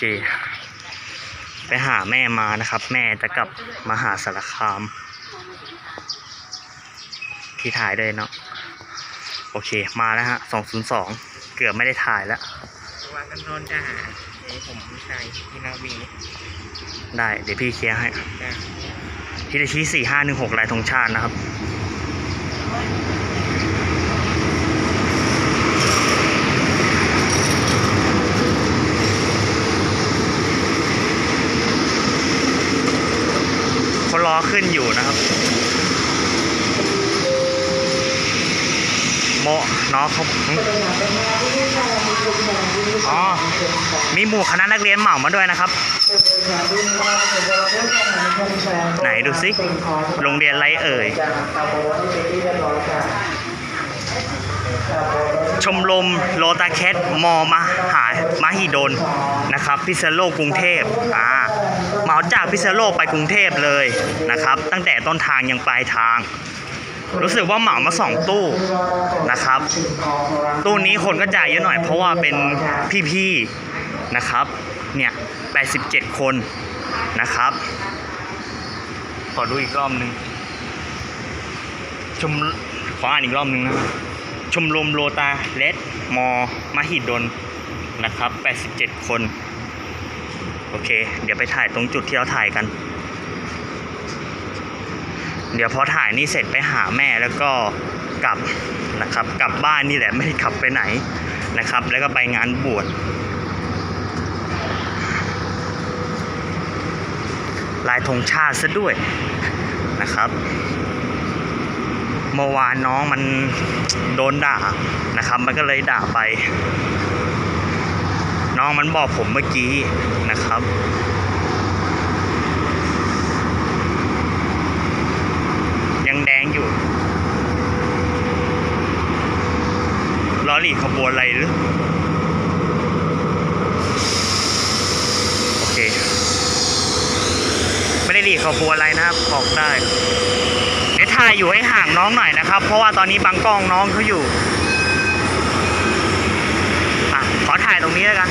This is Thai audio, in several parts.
เค ไปหาแม่มานะครับ แม่จะกลับมาหาสารคาม ที่ถ่ายได้เนาะโอเคมาแล้วฮะสองศูนย์สองเกือบไม่ได้ถ่ายแล้ววางกันนอนจะหาเอ้ผมใช่ที่นาวีได้ เดี๋ยวพี่เคลียร์ให้จ้ะฮิตาชิสี่ห้าหนึ่งหกลายธงชาตินะครับ คนรอ ขึ้นอยู่นะครับโมน้องเขาอ๋อ มีหมู่คณะนักเรียนเหมามาด้วยนะครับ ไหนดูสิ โรงเรียนไรเอ่ย ชมรมโลตาแคทมอมหามหิดลนะครับ พิษณุโลกกรุงเทพอ่าเหมาจากพิษณุโลกไปกรุงเทพเลยนะครับ ตั้งแต่ต้นทางยังปลายทาง รู้สึกว่าเหมามาสองตู้นะครับ ตู้นี้คนก็จ่ายเยอะหน่อยเพราะว่าเป็นพี่ๆนะครับ เนี่ย87คนนะครับขอดูอีกรอบหนึ่งชมขออ่านอีกรอบหนึ่งนะ ชมรมโลตาเลดมอมหิดลนะครับ 87 คน โอเค เดี๋ยวไปถ่ายตรงจุดที่เราถ่ายกัน เดี๋ยวพอถ่ายนี่เสร็จไปหาแม่แล้วก็กลับนะครับ กลับบ้านนี่แหละไม่ได้ขับไปไหนนะครับ แล้วก็ไปงานบวชลายธงชาติซะด้วยนะครับ เมื่อวานน้องมันโดนด่านะครับ มันก็เลยด่าไป น้องมันบอกผมเมื่อกี้นะครับยังแดงอยู่ล้อหลีขบวนอะไรหรือโอเค ไม่ได้หลีขบวนอะไรนะครับบอกได้ ถ่ายอยู่ให้ห่างน้องหน่อยนะครับ เพราะว่าตอนนี้บังกล้องน้องเขาอยู่อะขอถ่ายตรงนี้แล้วกัน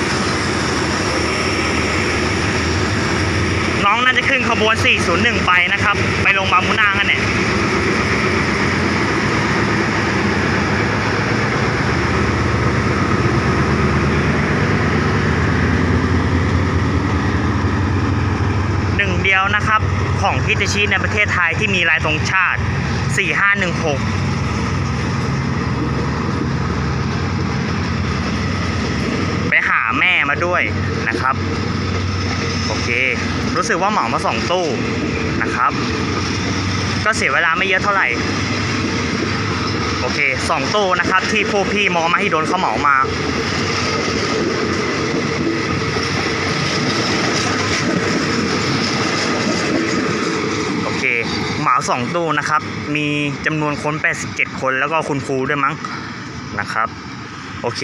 น้องน่าจะขึ้นขบวน 401 ไปนะครับ ไปลงบางมุนางกันเนี่ย หนึ่งเดียวนะครับ ของฮิตาชิในประเทศไทยที่มีลายธงชาติ 4516ไปหาแม่มาด้วยนะครับ โอเค รู้สึกว่าเหมามาสองตู้นะครับ ก็เสียเวลาไม่เยอะเท่าไหร่ โอเคสองตู้นะครับที่พวกพี่มอมาให้โดนเขาเหมามา 2 ตู้นะครับ มีจำนวนคน 87 คนแล้วก็คุณครูด้วยมั้งนะครับ โอเค